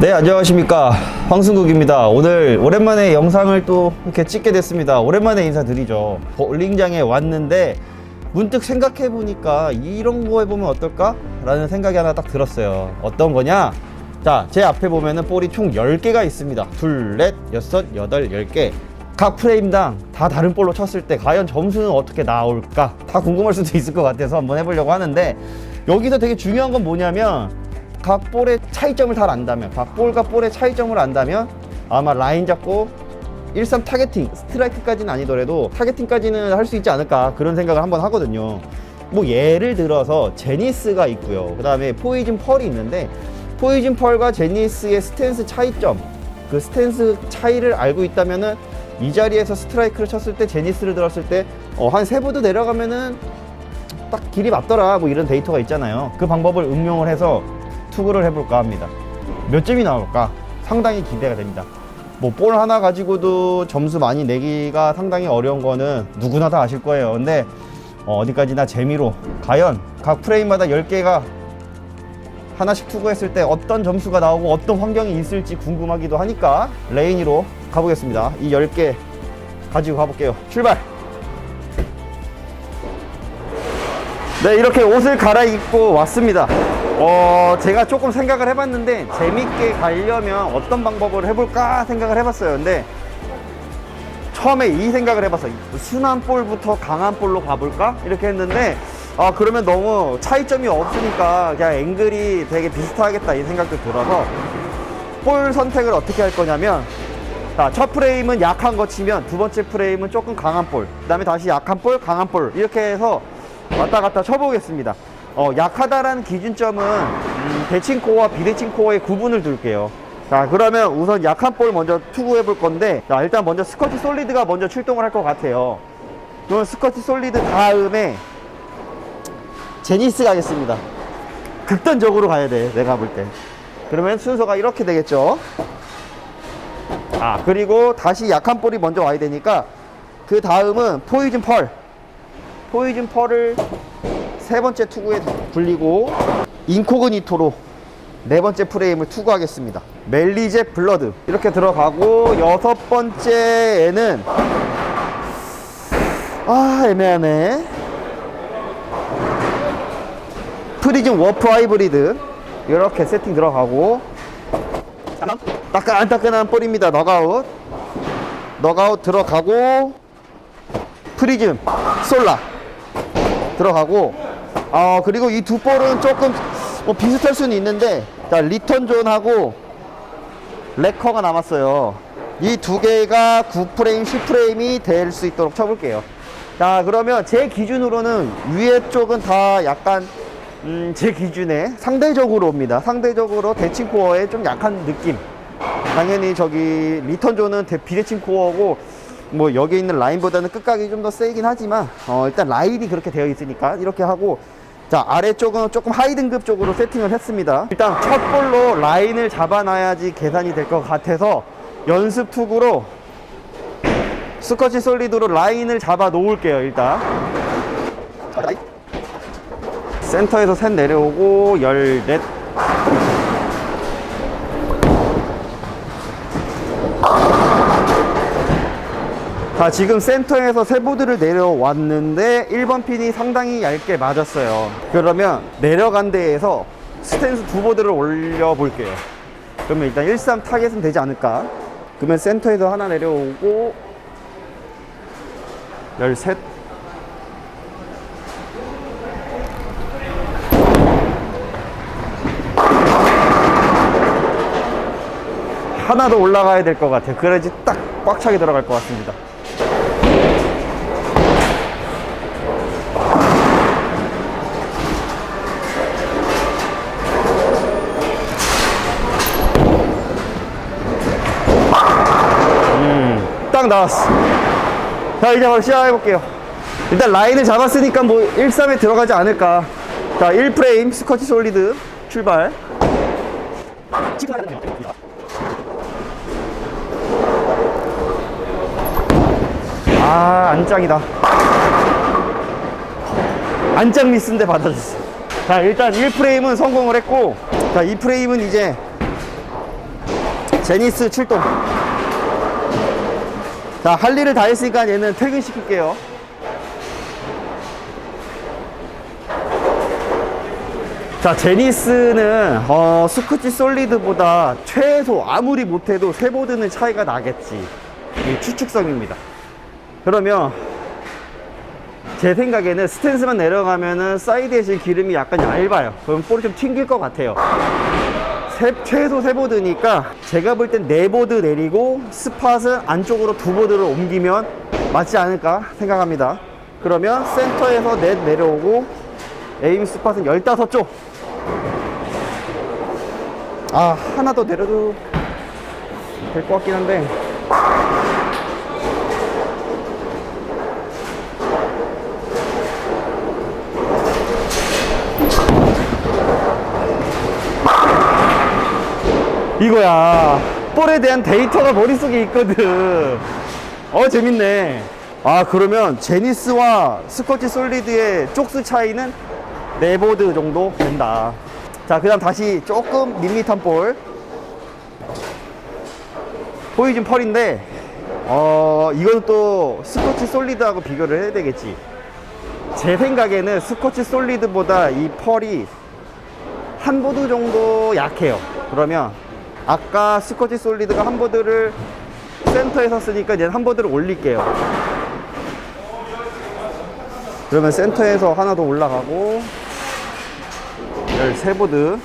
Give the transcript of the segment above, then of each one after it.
네, 안녕하십니까. 황승국입니다. 오늘 오랜만에 영상을 또 이렇게 찍게 됐습니다. 오랜만에 인사드리죠. 볼링장에 왔는데 문득 생각해 보니까 이런 거 해보면 어떨까? 라는 생각이 하나 딱 들었어요. 어떤 거냐? 자, 제 앞에 보면은 볼이 총 10개가 있습니다. 둘, 넷, 여섯, 여덟, 10개. 각 프레임당 다 다른 볼로 쳤을 때 과연 점수는 어떻게 나올까? 다 궁금할 수도 있을 것 같아서 한번 해보려고 하는데 여기서 되게 중요한 건 뭐냐면 각 볼의 차이점을 잘 안다면 각 볼과 볼의 차이점을 안다면 아마 라인 잡고 1-3 타겟팅 스트라이크까지는 아니더라도 타겟팅까지는 할 수 있지 않을까 그런 생각을 한번 하거든요. 뭐 예를 들어서 제니스가 있고요. 그 다음에 포이즌 펄이 있는데 포이즌 펄과 제니스의 스탠스 차이점 그 스탠스 차이를 알고 있다면은 이 자리에서 스트라이크를 쳤을 때 제니스를 들었을 때 어, 한세 보드 내려가면은 딱 길이 맞더라 뭐 이런 데이터가 있잖아요. 그 방법을 응용을 해서 투구를 해볼까 합니다. 몇 점이 나올까? 상당히 기대가 됩니다. 뭐 볼 하나 가지고도 점수 많이 내기가 상당히 어려운 거는 누구나 다 아실 거예요. 근데 어, 디까지나 재미로 과연 각 프레임마다 10개가 하나씩 투구했을 때 어떤 점수가 나오고 어떤 환경이 있을지 궁금하기도 하니까 레인이로 가보겠습니다. 이 10개 가지고 가볼게요. 출발! 네, 이렇게 옷을 갈아입고 왔습니다. 어, 제가 조금 생각을 해봤는데, 재밌게 가려면 어떤 방법을 해볼까 생각을 해봤어요. 근데, 처음에 이 생각을 해봤어요. 순한 볼부터 강한 볼로 가볼까? 이렇게 했는데, 아, 그러면 너무 차이점이 없으니까 그냥 앵글이 되게 비슷하겠다 이 생각도 들어서, 볼 선택을 어떻게 할 거냐면, 자, 첫 프레임은 약한 거 치면 두 번째 프레임은 조금 강한 볼, 그 다음에 다시 약한 볼, 강한 볼, 이렇게 해서 왔다 갔다 쳐보겠습니다. 어, 약하다라는 기준점은 음, 대칭 코어와 비대칭 코어의 구분을 둘게요. 자, 그러면 우선 약한 볼 먼저 투구해 볼 건데, 자, 일단 먼저 스커치 솔리드가 먼저 출동을 할 것 같아요. 그럼 스커치 솔리드 다음에 제니스 가겠습니다. 극단적으로 가야 돼, 내가 볼 때. 그러면 순서가 이렇게 되겠죠. 아, 그리고 다시 약한 볼이 먼저 와야 되니까, 그 다음은 포이즌 펄. 포이즌 펄을 세 번째 투구에 굴리고 인코그니토로 네 번째 프레임을 투구하겠습니다. 멜리제 블러드 이렇게 들어가고 여섯 번째에는 아 애매하네. 프리즘 워프 하이브리드 이렇게 세팅 들어가고 따끈따끈한 볼입니다. 너가웃 너가웃 들어가고 프리즘 솔라 들어가고 어 그리고 이 두 볼은 조금 뭐 비슷할 수는 있는데 자 리턴 존하고 레커가 남았어요. 이 두 개가 9프레임 10프레임이 될 수 있도록 쳐볼게요. 자 그러면 제 기준으로는 위에 쪽은 다 약간 음, 제 기준에 상대적으로입니다. 상대적으로 대칭 코어에 좀 약한 느낌. 당연히 저기 리턴 존은 대- 비대칭 코어고 뭐 여기 있는 라인보다는 끝각이 좀 더 세긴 하지만 어 일단 라인이 그렇게 되어 있으니까 이렇게 하고 자 아래쪽은 조금 하이 등급 쪽으로 세팅을 했습니다. 일단 첫 볼로 라인을 잡아놔야지 계산이 될 것 같아서 연습 투구로 스쿼시 솔리드로 라인을 잡아 놓을게요 일단. 센터에서 셋 내려오고 14 자 지금 센터에서 세 보드를 내려왔는데 1번 핀이 상당히 얇게 맞았어요. 그러면 내려간 데에서 스탠스 두 보드를 올려 볼게요. 그러면 일단 1-3 타겟은 되지 않을까? 그러면 센터에서 하나 내려오고 13 하나 더 올라가야 될 것 같아요. 그래야지 딱 꽉 차게 들어갈 것 같습니다 나왔어. 자, 이제 바로 시작해볼게요. 일단 라인을 잡았으니까 뭐 1, 3에 들어가지 않을까. 자, 1프레임 스커치 솔리드 출발. 아, 안짱이다. 안짱 미스인데 받아줬어. 자, 일단 1프레임은 성공을 했고, 자, 2프레임은 이제 제니스 출동. 자, 할 일을 다 했으니까 얘는 퇴근시킬게요. 자, 제니스는 어, 스쿠치 솔리드보다 최소 아무리 못해도 쇠보드는 차이가 나겠지. 이 추측성입니다. 그러면 제 생각에는 스탠스만 내려가면은 사이드에 질 기름이 약간 얇아요. 그럼 볼이 좀 튕길 것 같아요. 세- 최소 세 보드니까 제가 볼 땐 네 보드 내리고 스팟은 안쪽으로 두 보드를 옮기면 맞지 않을까 생각합니다. 그러면 센터에서 넷 내려오고 에임 스팟은 15쪽. 아, 하나 더 내려도 될 것 같긴 한데. 이거야. 볼에 대한 데이터가 머릿속에 있거든. 어, 재밌네. 아, 그러면 제니스와 스코치 솔리드의 쪽수 차이는 4보드 정도 된다. 자, 그 다음 다시 조금 밋밋한 볼. 포이즌 펄인데, 어, 이건 또 스코치 솔리드하고 비교를 해야 되겠지. 제 생각에는 스코치 솔리드보다 이 펄이 한 보드 정도 약해요. 그러면 아까 스코치 솔리드가 한 보드를 센터에서 쓰니까 이제 한 보드를 올릴게요. 그러면 센터에서 하나 더 올라가고 13보드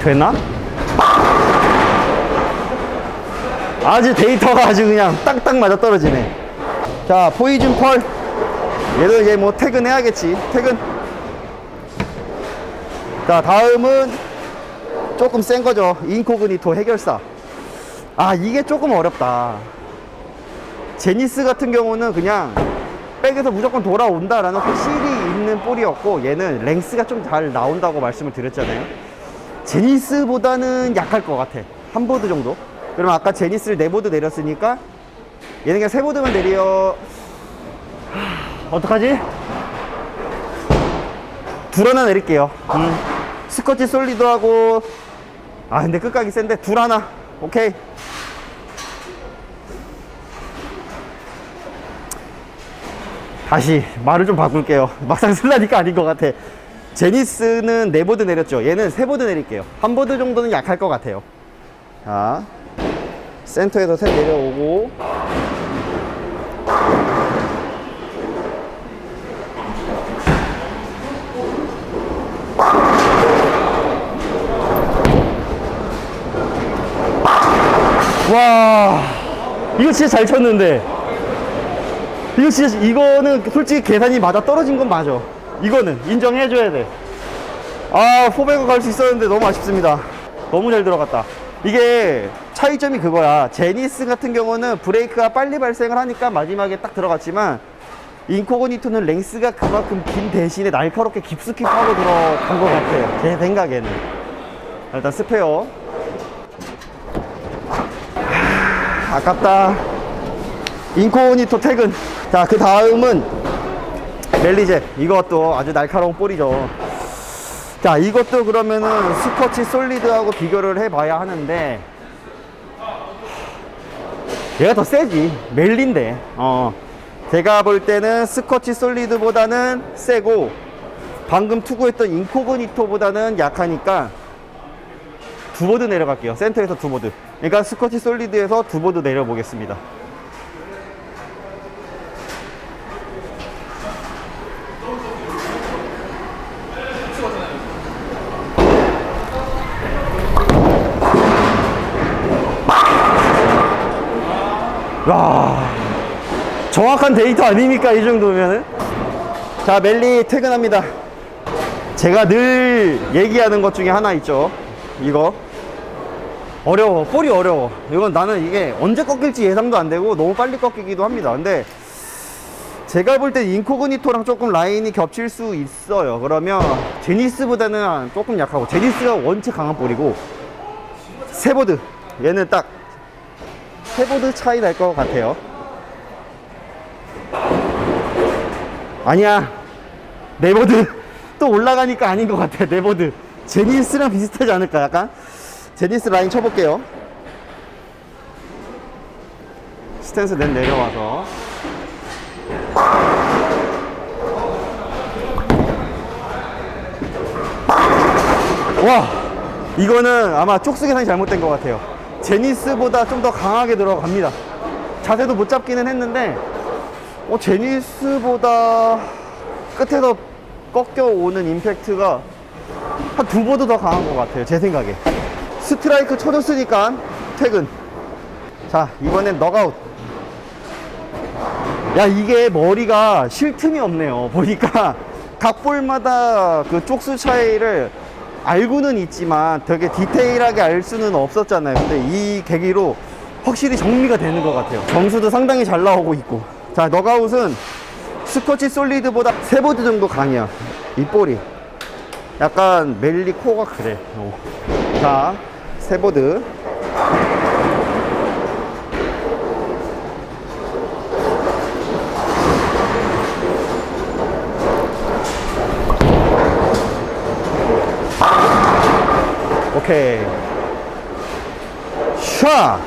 되나? 아주 데이터가 아주 그냥 딱딱 맞아 떨어지네. 자, 포이즌 펄. 얘도 이제 뭐 퇴근해야겠지. 퇴근. 자, 다음은 조금 센 거죠. 인코그니토 해결사. 아, 이게 조금 어렵다. 제니스 같은 경우는 그냥 백에서 무조건 돌아온다라는 확실히 있는 볼이었고, 얘는 랭스가 좀 잘 나온다고 말씀을 드렸잖아요. 제니스보다는 약할 것 같아. 한 보드 정도. 그럼 아까 제니스를 네 보드 내렸으니까 얘는 그냥 세 보드만 내려. 하, 어떡하지? 둘 하나 내릴게요. 음. 스커치 솔리드하고 아 근데 끝까지 센데 둘 하나. 오케이. 다시 말을 좀 바꿀게요. 막상 쓸라니까 아닌 것 같아. 제니스는 네 보드 내렸죠. 얘는 세 보드 내릴게요. 한 보드 정도는 약할 것 같아요. 자, 센터에서 셋 내려오고. 와, 이거 진짜 잘 쳤는데. 이거 진짜, 이거는 솔직히 계산이 맞아 떨어진 건 맞아. 이거는 인정해줘야 돼. 아, 포백을 갈수 있었는데 너무 아쉽습니다. 너무 잘 들어갔다. 이게 차이점이 그거야. 제니스 같은 경우는 브레이크가 빨리 발생을 하니까 마지막에 딱 들어갔지만 인코그니토는 랭스가 그만큼 긴 대신에 날카롭게 깊숙이 파고 들어간 것 같아요. 제 생각에는. 일단 스페어. 아깝다. 인코니토 퇴근. 자, 그 다음은 멜리제. 이것도 아주 날카로운 볼이죠. 자, 이것도 그러면은 스커치 솔리드하고 비교를 해봐야 하는데, 얘가 더 세지. 멜린데. 어. 제가 볼 때는 스커치 솔리드보다는 세고, 방금 투구했던 인코그니토보다는 약하니까, 두 보드 내려갈게요. 센터에서 두 보드. 그러니까 스커치 솔리드에서 두 보드 내려보겠습니다. 와, 정확한 데이터 아닙니까? 이 정도면은? 자, 멜리 퇴근합니다. 제가 늘 얘기하는 것 중에 하나 있죠. 이거. 어려워. 볼이 어려워. 이건 나는 이게 언제 꺾일지 예상도 안 되고 너무 빨리 꺾이기도 합니다. 근데 제가 볼 때 인코그니토랑 조금 라인이 겹칠 수 있어요. 그러면 제니스보다는 조금 약하고 제니스가 원체 강한 볼이고 세보드 얘는 딱 세보드 차이 날 것 같아요. 아니야. 네보드. 또 올라가니까 아닌 것 같아 네보드 제니스랑 비슷하지 않을까 약간 제니스 라인 쳐볼게요. 스탠스 넷 내려와서. 와 이거는 아마 쪽수 계산이 잘못된 것 같아요. 제니스보다 좀 더 강하게 들어갑니다. 자세도 못 잡기는 했는데 어, 제니스보다 끝에서 꺾여오는 임팩트가 한 두 보드 더 강한 것 같아요 제 생각에 스트라이크 쳐줬으니까 퇴근. 자 이번엔 넉아웃. 야 이게 머리가 쉴 틈이 없네요. 보니까 각 볼마다 그 쪽수 차이를 알고는 있지만 되게 디테일하게 알 수는 없었잖아요. 근데 이 계기로 확실히 정리가 되는 것 같아요. 점수도 상당히 잘 나오고 있고. 자 넉아웃은 스코치 솔리드보다 세 보드 정도 강이야 이 볼이. 약간 멜리 코어가 그래. 어. 자 세보드 오케이 샤!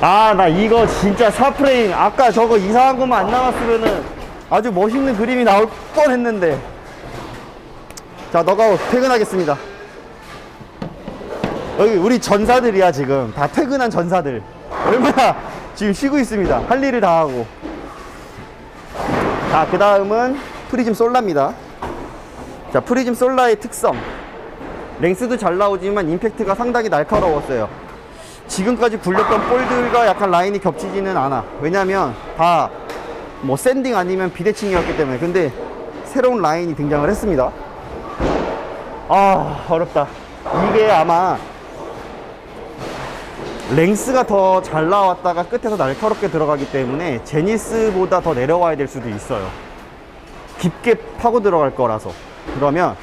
아, 나 이거 진짜 4프레임. 아까 저거 이상한 것만 안 나왔으면은 아주 멋있는 그림이 나올 뻔 했는데. 자, 너가 퇴근하겠습니다. 여기 우리 전사들이야, 지금. 다 퇴근한 전사들. 얼마나 지금 쉬고 있습니다. 할 일을 다 하고. 자, 그 다음은 프리즘 솔라입니다. 자, 프리즘 솔라의 특성. 랭스도 잘 나오지만 임팩트가 상당히 날카로웠어요. 지금까지 굴렸던 볼들과 약간 라인이 겹치지는 않아. 왜냐면 다 뭐 샌딩 아니면 비대칭이었기 때문에. 근데 새로운 라인이 등장을 했습니다. 아, 어렵다. 이게 아마 랭스가 더 잘 나왔다가 끝에서 날카롭게 들어가기 때문에 제니스보다 더 내려와야 될 수도 있어요. 깊게 파고 들어갈 거라서. 그러면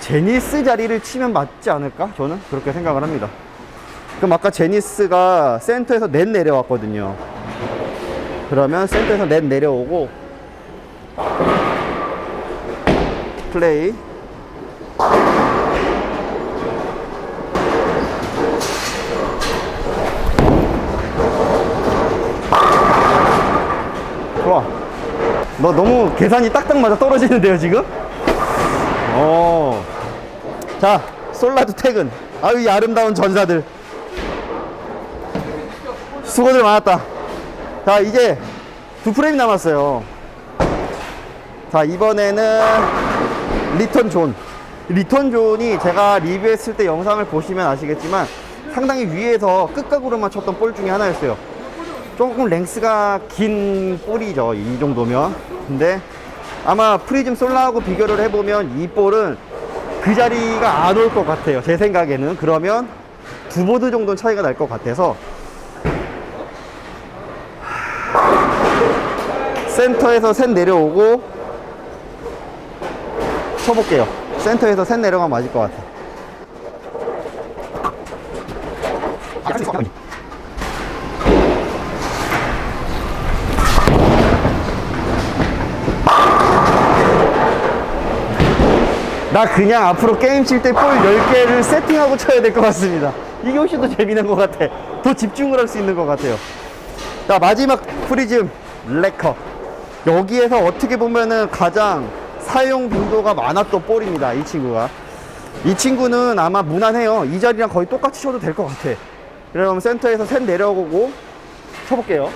제니스 자리를 치면 맞지 않을까? 저는 그렇게 생각을 합니다. 그럼 아까 제니스가 센터에서 넷 내려왔거든요. 그러면 센터에서 넷 내려오고 플레이 좋아. 너 너무 계산이 딱딱 맞아 떨어지는데요, 지금? 어. 자, 솔라드 퇴근. 아유, 이 아름다운 전사들. 수고들 많았다. 자, 이제 두 프레임 남았어요. 자, 이번에는 리턴 존. 리턴 존이 제가 리뷰했을 때 영상을 보시면 아시겠지만 상당히 위에서 끝각으로만 쳤던 볼 중에 하나였어요. 조금 랭스가 긴 볼이죠. 이 정도면. 근데 아마 프리즘 솔라하고 비교를 해보면 이 볼은 그 자리가 안 올 것 같아요. 제 생각에는. 그러면 두 보드 정도는 차이가 날 것 같아서 센터에서 셋 내려오고 쳐볼게요. 센터에서 셋 내려가면 맞을 것 같아. 나 그냥 앞으로 게임 칠 때 볼 10개를 세팅하고 쳐야 될 것 같습니다. 이게 훨씬 더 재미난 것 같아. 더 집중을 할 수 있는 것 같아요. 자, 마지막 프리즘 레커. 여기에서 어떻게 보면은 가장 사용 빈도가 많았던 볼입니다. 이 친구가. 이 친구는 아마 무난해요. 이 자리랑 거의 똑같이 쳐도 될 것 같아. 그럼 센터에서 셋 내려오고 쳐볼게요.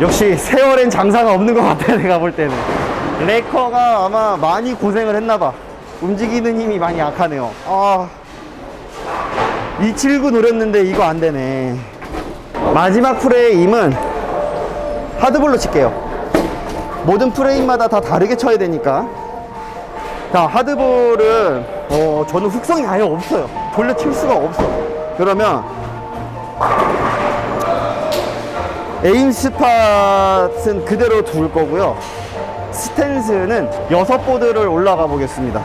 역시 세월엔 장사가 없는 것 같아 내가 볼 때는. 레커가 아마 많이 고생을 했나봐. 움직이는 힘이 많이 약하네요. 아. 279 노렸는데 이거 안 되네. 마지막 프레임은 하드볼로 칠게요. 모든 프레임마다 다 다르게 쳐야 되니까. 자 하드볼은 어, 저는 훅성이 아예 없어요. 돌려 칠 수가 없어 그러면 에임 스팟은 그대로 둘 거고요. 스탠스는 여섯 보드를 올라가 보겠습니다.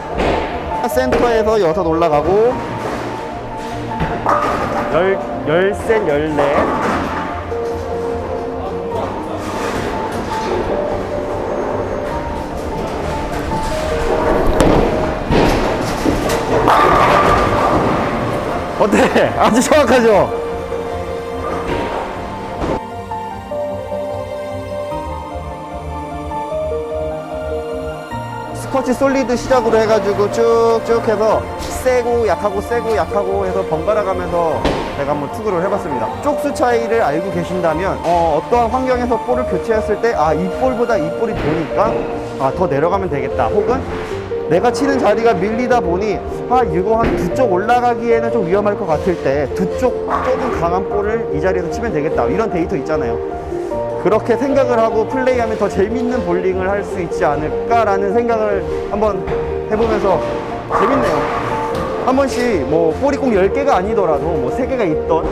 센터에서 여섯 올라가고 열, 열셋, 열넷. 어때? 아주 정확하죠? 스쿼치 솔리드 시작으로 해가지고 쭉쭉 해서 세고 약하고 세고 약하고 해서 번갈아 가면서 제가 한번 투구를 해봤습니다. 쪽수 차이를 알고 계신다면 어, 어떠한 환경에서 볼을 교체했을 때 아 이 볼보다 이 볼이 도니까 아 더 내려가면 되겠다. 혹은 내가 치는 자리가 밀리다 보니 아 이거 한 두 쪽 올라가기에는 좀 위험할 것 같을 때 두 쪽 조금 강한 볼을 이 자리에서 치면 되겠다. 이런 데이터 있잖아요. 그렇게 생각을 하고 플레이하면 더 재밌는 볼링을 할 수 있지 않을까라는 생각을 한번 해보면서 재밌네요. 한 번씩 뭐 볼이 꼭 10개가 아니더라도 뭐 3개가 있던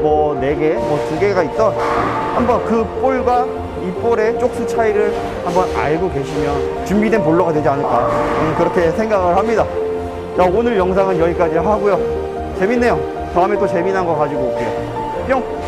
뭐 4개, 뭐 2개가 있던 한번 그 볼과 이 볼의 쪽수 차이를 한번 알고 계시면 준비된 볼러가 되지 않을까 음, 그렇게 생각을 합니다. 자, 오늘 영상은 여기까지 하고요. 재밌네요. 다음에 또 재미난 거 가지고 올게요. 뿅!